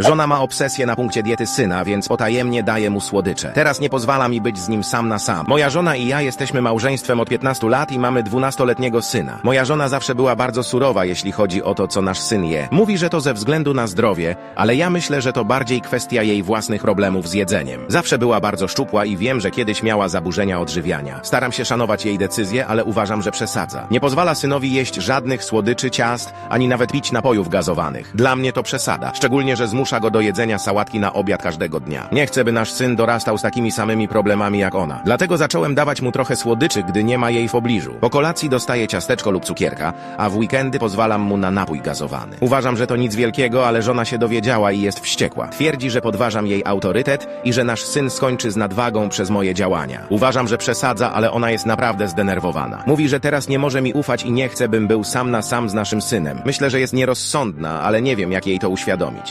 Żona ma obsesję na punkcie diety syna, więc potajemnie daje mu słodycze. Teraz nie pozwala mi być z nim sam na sam. Moja żona i ja jesteśmy małżeństwem od 15 lat i mamy 12-letniego syna. Moja żona zawsze była bardzo surowa, jeśli chodzi o to, co nasz syn je. Mówi, że to ze względu na zdrowie, ale ja myślę, że to bardziej kwestia jej własnych problemów z jedzeniem. Zawsze była bardzo szczupła i wiem, że kiedyś miała zaburzenia odżywiania. Staram się szanować jej decyzje, ale uważam, że przesadza. Nie pozwala synowi jeść żadnych słodyczy, ciast, ani nawet pić napojów gazowanych. Dla mnie to przesada, szczególnie, że zmusza go do jedzenia sałatki na obiad każdego dnia. Nie chcę, by nasz syn dorastał z takimi samymi problemami jak ona. Dlatego zacząłem dawać mu trochę słodyczy, gdy nie ma jej w pobliżu. Po kolacji dostaje ciasteczko lub cukierka, a w weekendy pozwalam mu na napój gazowany. Uważam, że to nic wielkiego, ale żona się dowiedziała i jest wściekła. Twierdzi, że podważam jej autorytet i że nasz syn skończy z nadwagą przez moje działania. Uważam, że przesadza, ale ona jest naprawdę zdenerwowana. Mówi, że teraz nie może mi ufać i nie chce, bym był sam na sam z naszym synem. Myślę, że jest nierozsądna, ale nie wiem, jak jej to uświadomić.